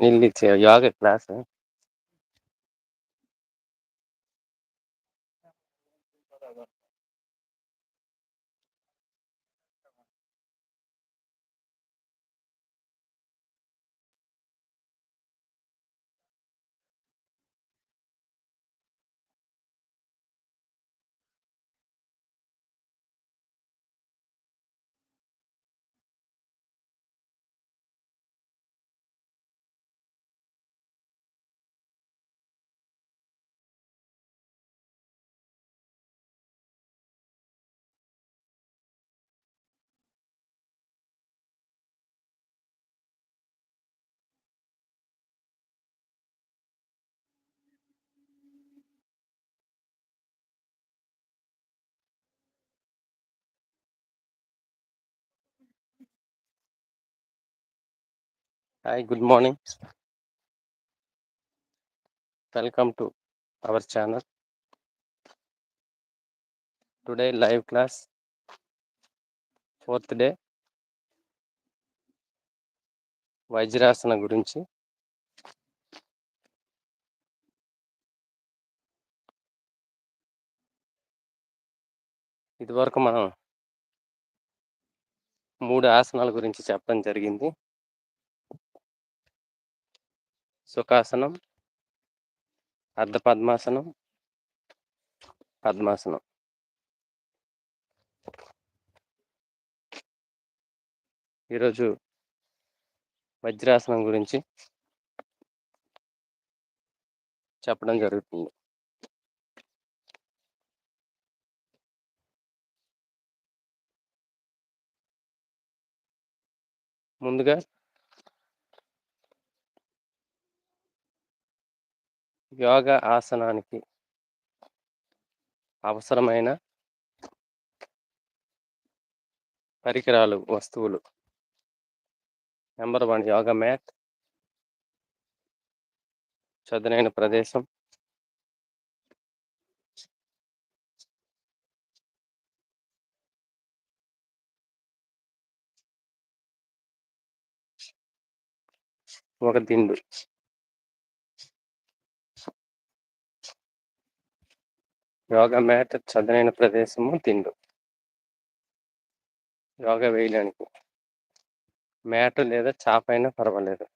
ಇಲ್ಲಿ ಯಾವಾಗ class hi good morning welcome to our channel today live class fourth day Vajrasana గురించి. ఇదివరకు మనం మూడు ఆసనాల గురించి చెప్పడం జరిగింది. సుఖాసనం అర్ధ పద్మాసనం పద్మాసనం. ఈరోజు వజ్రాసనం గురించి చెప్పడం జరుగుతుంది. ముందుగా యోగా ఆసనానికి అవసరమైన పరికరాలు వస్తువులు. Number one yoga mat. చదునైన ప్రదేశం. ఒక దిండు. యోగ మ్యాట్ చదునైన ప్రదేశము తిండు. యోగా వేయడానికి. మ్యాట్ లేదా చాప అయినా పర్వాలేదు.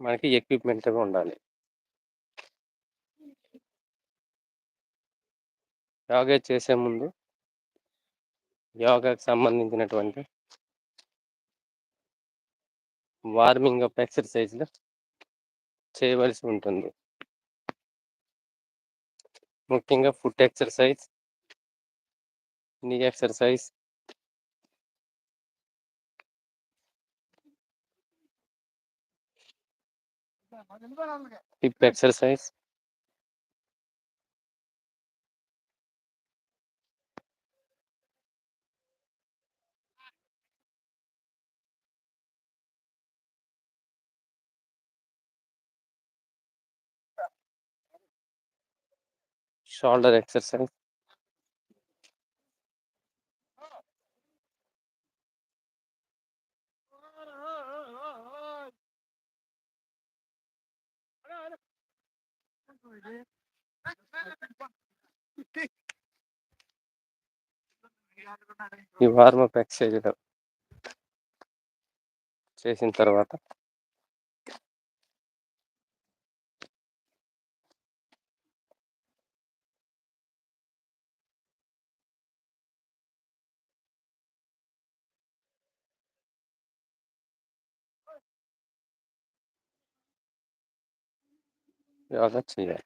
మనకి ఎక్విప్మెంట్ ఉండాలి. యోగా చేసే ముందు యోగాకు సంబంధించినటువంటి వార్మింగ్ అప్ ఎక్సర్సైజ్లు చేయవలసి ఉంటుంది. ముఖ్యంగా foot exercise knee exercise hip exercise shoulder exercise. ఈ వార్మప్ ఎక్సర్సైజ్ చేసిన తర్వాత యోగా చేయాలి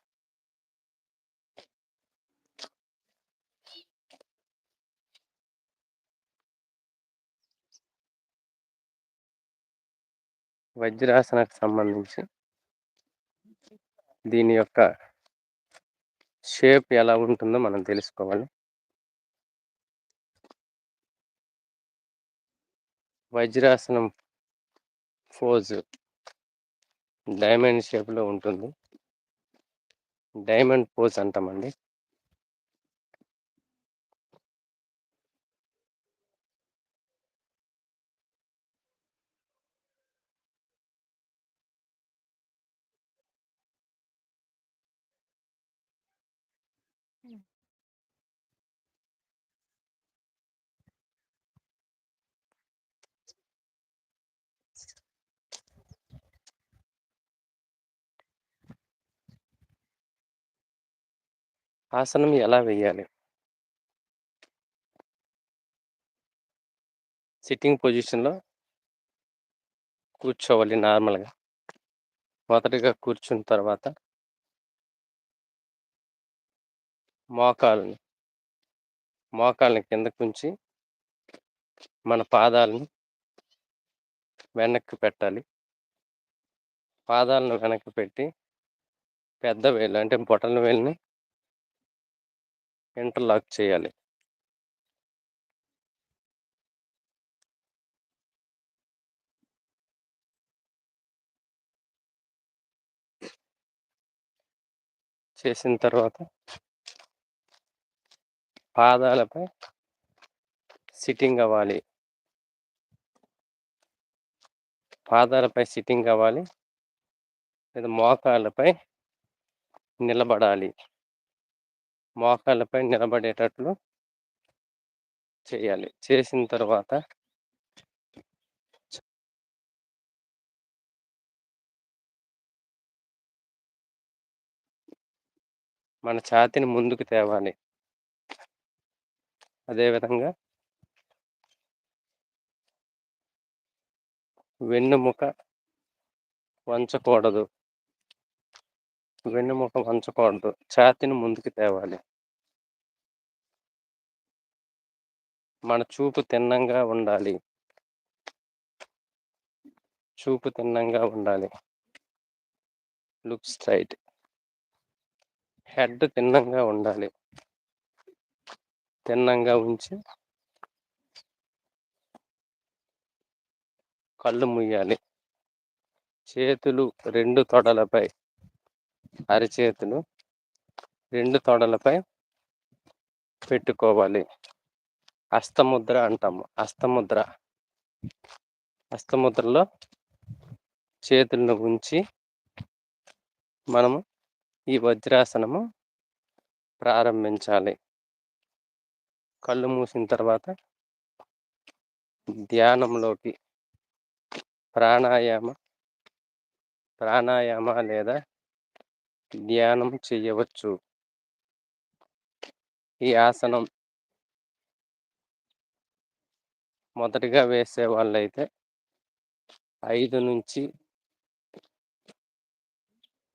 వజ్రాసనకు సంబంధించి దీని యొక్క షేప్ ఎలా ఉంటుందో మనం తెలుసుకోవాలి. వజ్రాసనం ఫోజ్ డైమండ్ షేప్లో ఉంటుంది. డైమండ్ పోజ్ అంటామండి. ఆసనం ఎలా వేయాలి? సిట్టింగ్ పొజిషన్‌లో కూర్చోవాలి నార్మల్‌గా. మొదటగా కూర్చున్న తర్వాత మోకాళ్ళని మోకాళ్ళని కిందకుంచి మన పాదాలని వెనక్కి పెట్టాలి. పాదాలను వెనక్కి పెట్టి పెద్ద వేలు అంటే బొటన వేలుని ఇంటర్లాక్ చేయాలి. చేసిన తర్వాత పాదాలపై సిట్టింగ్ అవ్వాలి. పాదాలపై సిట్టింగ్ అవ్వాలి. లేదా మోకాళ్ళపై నిలబడాలి. మోకాళ్ళపై నిలబడేటట్లు చేయాలి. చేసిన తర్వాత మన ఛాతిని ముందుకు తేవాలి. అదేవిధంగా వెన్నుముక వంచకూడదు. వెన్నుముక వంచకూడదు. ఛాతిని ముందుకు తేవాలి. మన చూపు తిన్నంగా ఉండాలి. చూపు తిన్నంగా ఉండాలి. లుక్ స్ట్రైట్ హెడ్ తిన్నంగా ఉండాలి. తిన్నంగా ఉంచి కళ్ళు మూయాలి. చేతులు రెండు తొడలపై అరచేతులు రెండు తొడలపై పెట్టుకోవాలి. హస్తముద్ర అంటాము. హస్తముద్ర. హస్తముద్రలో చేతులను ఉంచి మనము ఈ వజ్రాసనము ప్రారంభించాలి. కళ్ళు మూసిన తర్వాత ధ్యానంలోకి ప్రాణాయామ ప్రాణాయామ లేదా ధ్యానం చేయవచ్చు. ఈ ఆసనం మొదటిగా వేసే వాళ్ళైతే 5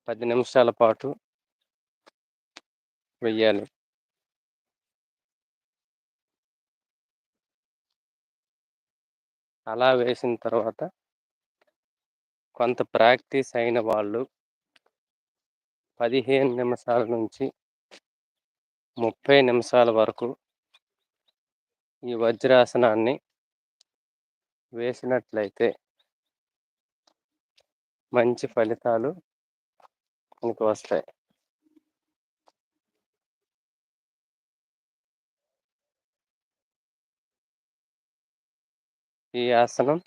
10 నిమిషాల పాటు వెయ్యాలి. అలా వేసిన తర్వాత కొంత ప్రాక్టీస్ అయిన వాళ్ళు 15 నిమిషాల నుంచి 30 నిమిషాల వరకు ఈ వజ్రాసనాన్ని వేసినట్లయితే మంచి ఫలితాలు మనకు వస్తాయి. ఈ ఆసనం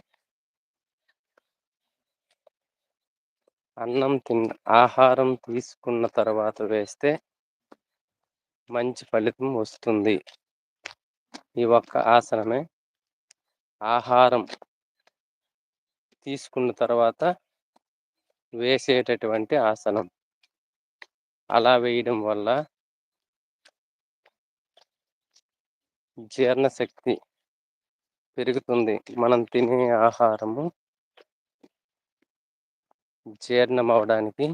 అన్నం తిన్న ఆహారం తీసుకున్న తర్వాత వేస్తే మంచి ఫలితం వస్తుంది. ఈ ఒక్క ఆసనమే ఆహారం తీసుకున్న తర్వాత వేసేటటువంటి ఆసనం. అలా వేయడం వల్ల జీర్ణశక్తి పెరుగుతుంది. మనం తినే ఆహారము జీర్ణం అవ్వడానికి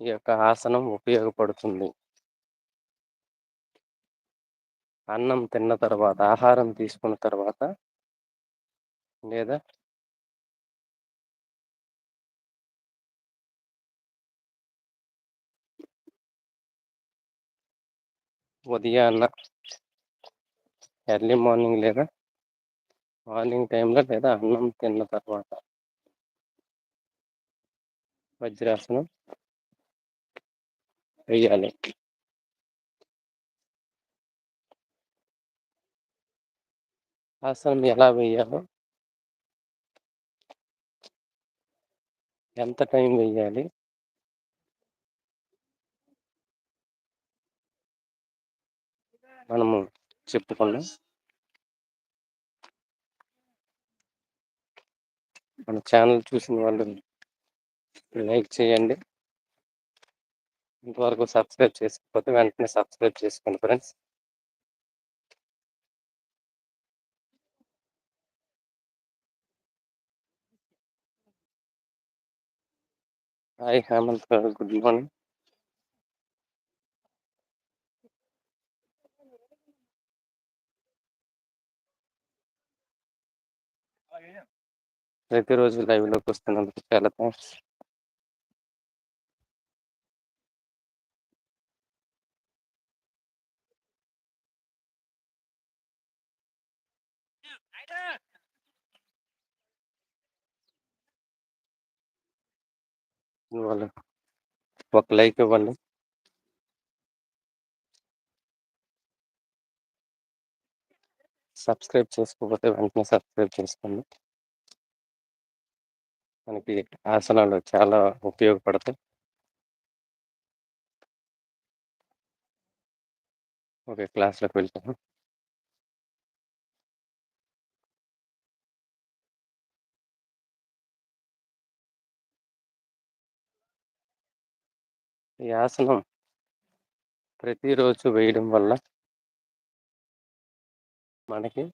ఈ యొక్క ఆసనం ఉపయోగపడుతుంది. అన్నం తిన్న తర్వాత ఆహారం తీసుకున్న తర్వాత లేదా ఉదయాన్న ఎర్లీ మార్నింగ్ లేదా మార్నింగ్ టైంలో లేదా అన్నం తిన్న తర్వాత వజ్రాసనం వేయాలి. ఆసనం ఎలా వేయాలో ఎంత టైం వేయాలి? మనము చెప్పుకున్నాం. మన ఛానల్ చూసిన వాళ్ళు లైక్ చేయండి. ఇంతవరకు సబ్స్క్రైబ్ చేసుకోకపోతే వెంటనే సబ్స్క్రైబ్ చేసుకోండి ఫ్రెండ్స్. హాయ్ హేమంత్ గారు గుడ్ మార్నింగ్. ప్రతిరోజు లైవ్లోకి వస్తున్నందుకు చాలా థ్యాంక్స్ వాళ్ళు ఒక లైక్ ఇవ్వండి. సబ్స్క్రైబ్ చేసుకోకపోతే వెంటనే సబ్స్క్రైబ్ చేసుకోండి. మనకి ఆసనాలు చాలా ఉపయోగపడతాయి. ఓకే క్లాస్లోకి వెళ్తాను. ఈ ఆసనం ప్రతిరోజు వేయడం వల్ల మనకి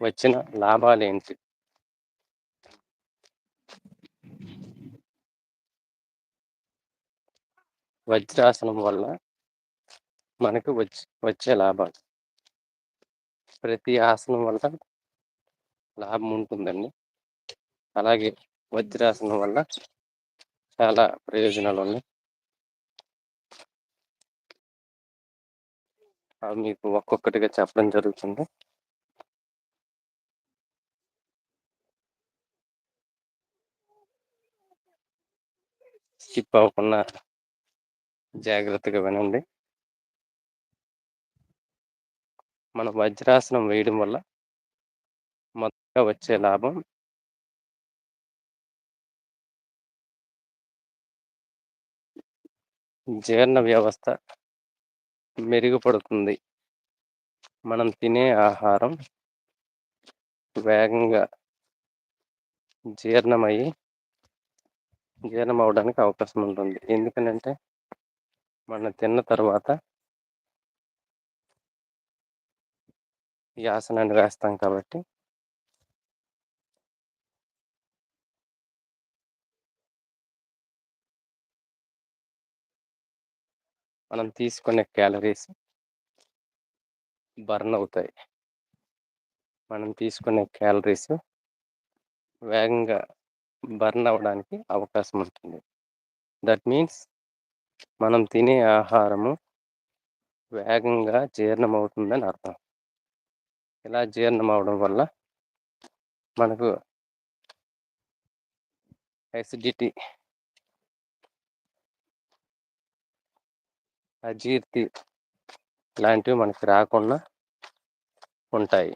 వచ్చిన లాభాలు ఏంటి వజ్రాసనం వల్ల మనకు వచ్చి వచ్చే లాభాలు. ప్రతి ఆసనం వల్ల లాభం ఉంటుందండి. అలాగే వజ్రాసనం వల్ల చాలా ప్రయోజనాలు ఉన్నాయి అవి మీకు ఒక్కొక్కటిగా చెప్పడం జరుగుతుంది. స్కిప్ అవ్వకుండా జాగ్రత్తగా వినండి. మన వజ్రాసనం వేయడం వల్ల మొదటగా వచ్చే లాభం జీర్ణ వ్యవస్థ మెరుగుపడుతుంది. మనం తినే ఆహారం వేగంగా జీర్ణమయ్యి జీర్ణం అవడానికి అవకాశం ఉంటుంది ఎందుకనంటే మనం తిన్న తర్వాత ఈ ఆసనాన్ని వేస్తాం కాబట్టి మనం తీసుకునే క్యాలరీస్ బర్న్ అవుతాయి. మనం తీసుకునే క్యాలరీస్ వేగంగా బర్న్ అవ్వడానికి అవకాశం ఉంటుంది. దట్ మీన్స్ మనం తినే ఆహారము వేగంగా జీర్ణం అవుతుందని అర్థం. ఇలా జీర్ణం అవడం వల్ల మనకు అసిడిటీ అజీర్తి లాంటివి మనకి రాకుండా ఉంటాయి.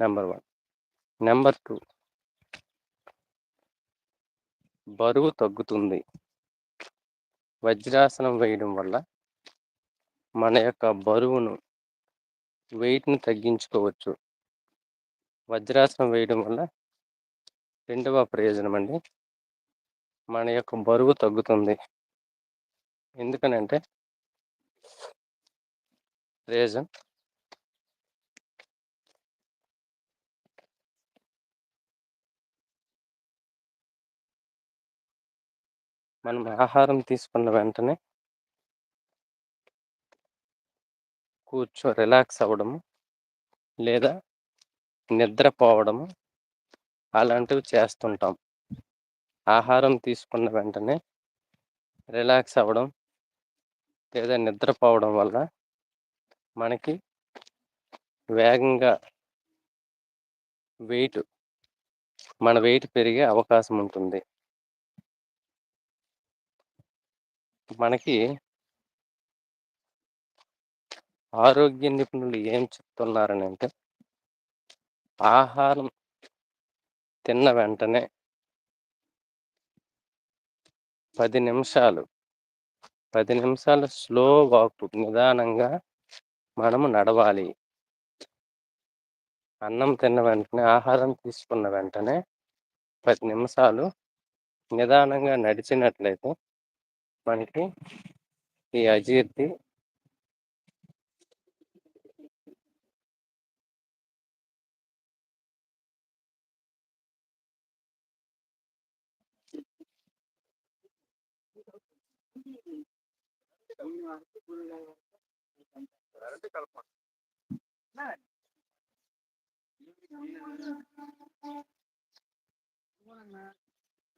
నెంబర్ వన్ నెంబర్ టూ బరువు తగ్గుతుంది. వజ్రాసనం వేయడం వల్ల మన యొక్క బరువును వెయిట్ని తగ్గించుకోవచ్చు. వజ్రాసనం వేయడం వల్ల రెండవ ప్రయోజనం అండి. మన యొక్క బరువు తగ్గుతుంది. ఎందుకనంటే రీజన్ మనం ఆహారం తీసుకున్న వెంటనే కూర్చో రిలాక్స్ అవ్వడము లేదా నిద్రపోవడము అలాంటివి చేస్తుంటాం. ఆహారం తీసుకున్న వెంటనే రిలాక్స్ అవ్వడం లేదా నిద్రపోవడం వల్ల మనకి వేగంగా వెయిట్ మన వెయిట్ పెరిగే అవకాశం ఉంటుంది. మనకి ఆరోగ్య నిపుణులు ఏం చెప్తున్నారని అంటే ఆహారం తిన్న వెంటనే పది నిమిషాలు. పది నిమిషాలు స్లో వాక్ నిదానంగా మనము నడవాలి. అన్నం తిన్న వెంటనే ఆహారం తీసుకున్న వెంటనే పది నిమిషాలు నిదానంగా నడిచినట్లయితే మనకి ఈ అజీర్తి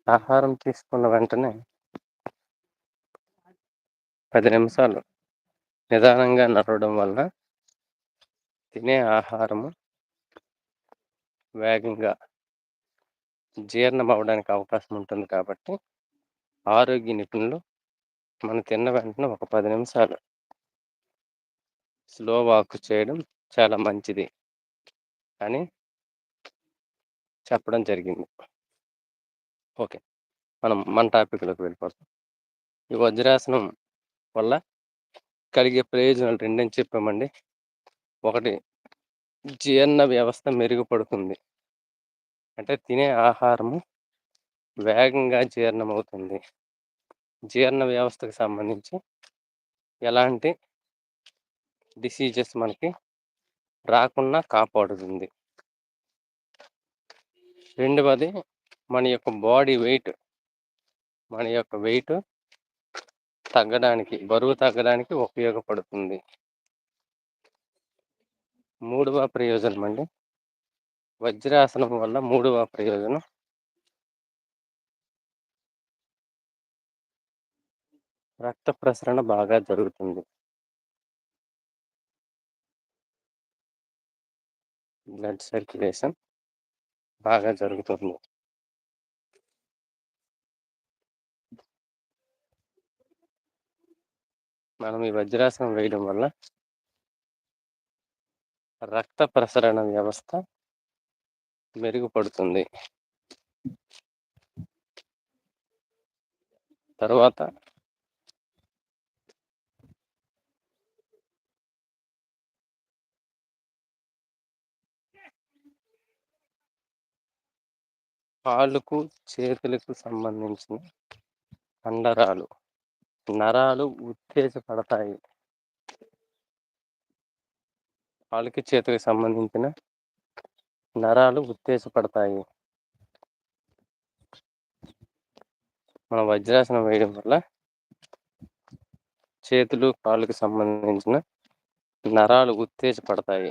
ఆహారం తీసుకున్న వెంటనే పది నిమిషాలు నిదానంగా నడవడం వల్ల తినే ఆహారము వేగంగా జీర్ణం అవ్వడానికి అవకాశం ఉంటుంది కాబట్టి ఆరోగ్య నిపుణులు మనం తిన్న వెంటనే ఒక పది నిమిషాలు స్లో వాక్ చేయడం చాలా మంచిది అని చెప్పడం జరిగింది. ఓకే. మనం మన టాపిక్లోకి వెళ్ళిపోతాం. ఈ వజ్రాసనం వల్ల కలిగే ప్రయోజనాలు రెండని చెప్పామండి. ఒకటి జీర్ణ వ్యవస్థ మెరుగుపడుతుంది. అంటే తినే ఆహారము వేగంగా జీర్ణమవుతుంది. జీర్ణ వ్యవస్థకు సంబంధించి ఎలాంటి డిసీజెస్ మనకి రాకుండా కాపాడుతుంది. రెండవది మన యొక్క బాడీ వెయిట్ మన యొక్క వెయిట్ తగ్గడానికి బరువు తగ్గడానికి ఉపయోగపడుతుంది. మూడవ ప్రయోజనం అండి వజ్రాసనం వల్ల మూడవ ప్రయోజనం రక్త ప్రసరణ బాగా జరుగుతుంది. బ్లడ్ సర్క్యులేషన్ బాగా జరుగుతుంది. మనం ఈ వజ్రాసనం వేయడం వల్ల రక్త ప్రసరణ వ్యవస్థ మెరుగుపడుతుంది. తర్వాత కాళ్ళకు చేతులకు సంబంధించిన కండరాలు. నరాలు ఉత్తేజపడతాయి. కాళ్ళకి చేతులకు సంబంధించిన నరాలు ఉత్తేజపడతాయి. మన వజ్రాసనం వేయడం వల్ల చేతులు కాళ్ళకు సంబంధించిన నరాలు ఉత్తేజపడతాయి.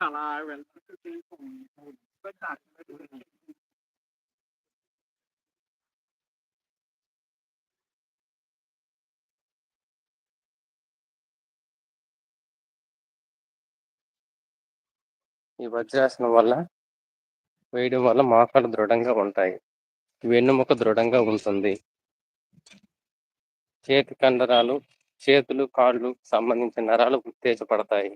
అలా వెళ్తుంటే ఈ వజ్రాసనం వల్ల వేయడం వల్ల మోకాలు దృఢంగా ఉంటాయి. వెన్నుముక దృఢంగా ఉంటుంది. చేతి కండరాలు చేతులు కాళ్ళు సంబంధించిన నరాలు ఉత్తేజపడతాయి.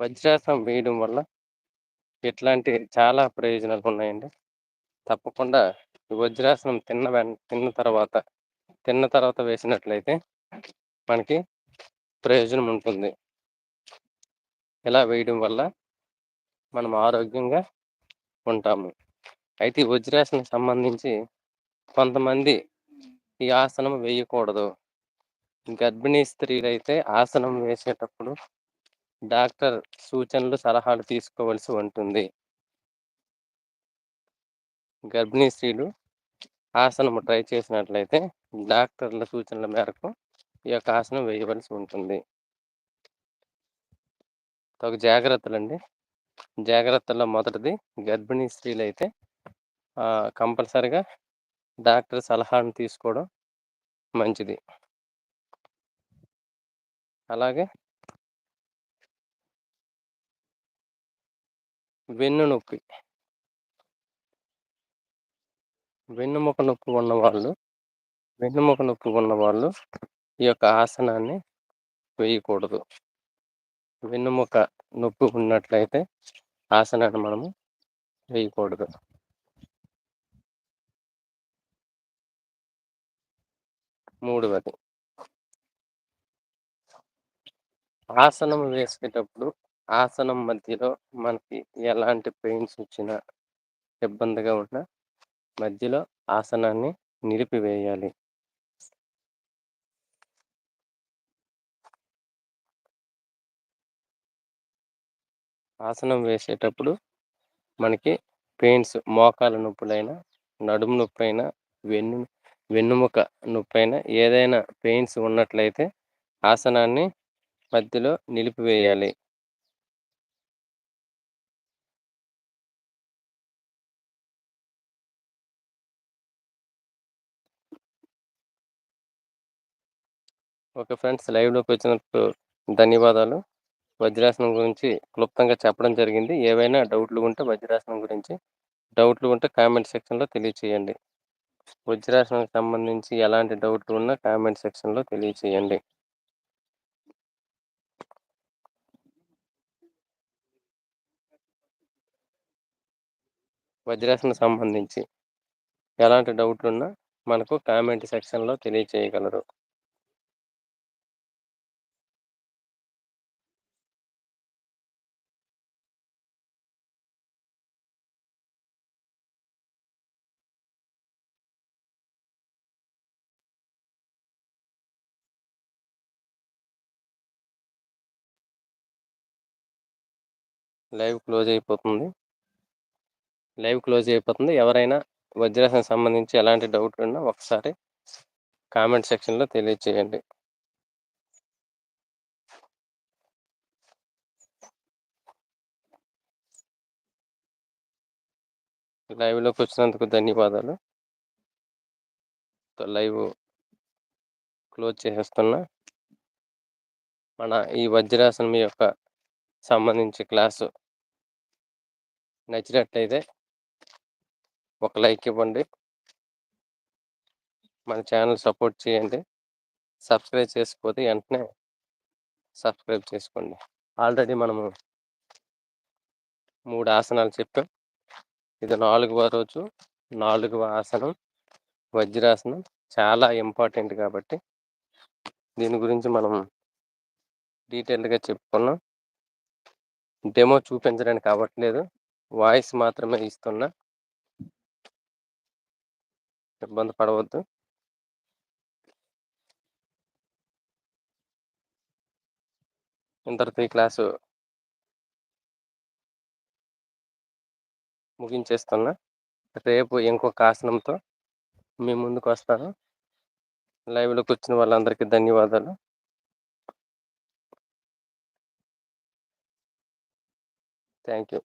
వజ్రాసనం వేయడం వల్ల ఇట్లాంటి చాలా ప్రయోజనాలు ఉన్నాయండి తప్పకుండా వజ్రాసనం తిన్న తిన్న తర్వాత తిన్న తర్వాత వేసినట్లయితే మనకి ప్రయోజనం ఉంటుంది. ఇలా వేయడం వల్ల మనం ఆరోగ్యంగా ఉంటాము. అయితే వజ్రాసనం సంబంధించి కొంతమంది ఈ ఆసనం వేయకూడదు. గర్భిణీ స్త్రీలు అయితే ఆసనం వేసేటప్పుడు డాక్టర్ సూచనలు సలహాలు తీసుకోవాల్సి ఉంటుంది. గర్భిణీ స్త్రీలు ఆసనం ట్రై చేసినట్లయితే డాక్టర్ల సూచనల మేరకు ఈ యొక్క ఆసనం వేయవలసి ఉంటుంది. ఒక జాగ్రత్తలు అండి జాగ్రత్తల్లో మొదటిది గర్భిణీ స్త్రీలు అయితే కంపల్సరిగా డాక్టర్ సలహాను తీసుకోవడం మంచిది. అలాగే వెన్ను నొప్పి. వెన్నుముక నొప్పి ఉన్నవాళ్ళు వెన్నుముక నొప్పి ఉన్నవాళ్ళు ఈ యొక్క ఆసనాన్ని వేయకూడదు. వెన్నుముక నొప్పి ఉన్నట్లయితే ఆసనాన్ని మనము వేయకూడదు. మూడవది ఆసనం వేసేటప్పుడు ఆసనం మధ్యలో మనకి ఎలాంటి పెయిన్స్ వచ్చినా, ఇబ్బందిగా ఉన్నా మధ్యలో ఆసనాన్ని నిలిపివేయాలి. ఆసనం వేసేటప్పుడు మనకి పెయిన్స్ మోకాల నొప్పులైనా, నడుము నొప్పైనా, వెన్ను వెన్నుముక నొప్పైనా ఏదైనా పెయిన్స్ ఉన్నట్లయితే ఆసనాన్ని మధ్యలో నిలిపివేయాలి. ఓకే ఫ్రెండ్స్ లైవ్‌లోకి వచ్చినందుకు ధన్యవాదాలు. వజ్రాసనం గురించి క్లుప్తంగా చెప్పడం జరిగింది. ఏవైనా డౌట్‌లు ఉంటే వజ్రాసనం గురించి డౌట్‌లు ఉంటే కామెంట్ సెక్షన్‌లో తెలియచేయండి. వజ్రాసనానికి సంబంధించి ఎలాంటి డౌట్‌లు ఉన్నా కామెంట్ సెక్షన్‌లో తెలియచేయండి. వజ్రాసనం సంబంధించి ఎలాంటి డౌట్‌లున్నా మనకు కామెంట్ సెక్షన్‌లో తెలియచేయగలరు. లైవ్ క్లోజ్ అయిపోతుంది. లైవ్ క్లోజ్ అయిపోతుంది. ఎవరైనా వజ్రాసనం సంబంధించి ఎలాంటి డౌట్ ఉన్నా ఒకసారి కామెంట్ సెక్షన్‌లో తెలియచేయండి. లైవ్‌లోకి వచ్చినందుకు ధన్యవాదాలు. లైవ్ క్లోజ్ చేసేస్తున్నా. మన ఈ వజ్రాసనం యొక్క సంబంధించి క్లాసు నచ్చినట్లయితే ఒక లైక్ ఇవ్వండి. మన ఛానల్ సపోర్ట్ చేయండి. సబ్స్క్రైబ్ చేసుకోతే వెంటనే సబ్స్క్రైబ్ చేసుకోండి. ఆల్రెడీ మనము మూడు ఆసనాలు చెప్పాం. ఇది నాలుగవ రోజు. నాలుగవ ఆసనం వజ్రాసనం. చాలా ఇంపార్టెంట్ కాబట్టి దీని గురించి మనం డీటెయిల్డ్‌గా చెప్పుకున్నాం. డెమో చూపించడానికి అవ్వట్లేదు. వాయిస్ మాత్రమే ఇస్తున్నా. ఇబ్బంది పడవద్దు. ఇంతటితో ఈ క్లాసు ముగించేస్తున్నా. రేపు ఇంకొక ఆసనంతో మీ ముందుకు వస్తాను. లైవ్‌లోకి వచ్చిన వాళ్ళందరికీ ధన్యవాదాలు. Thank you.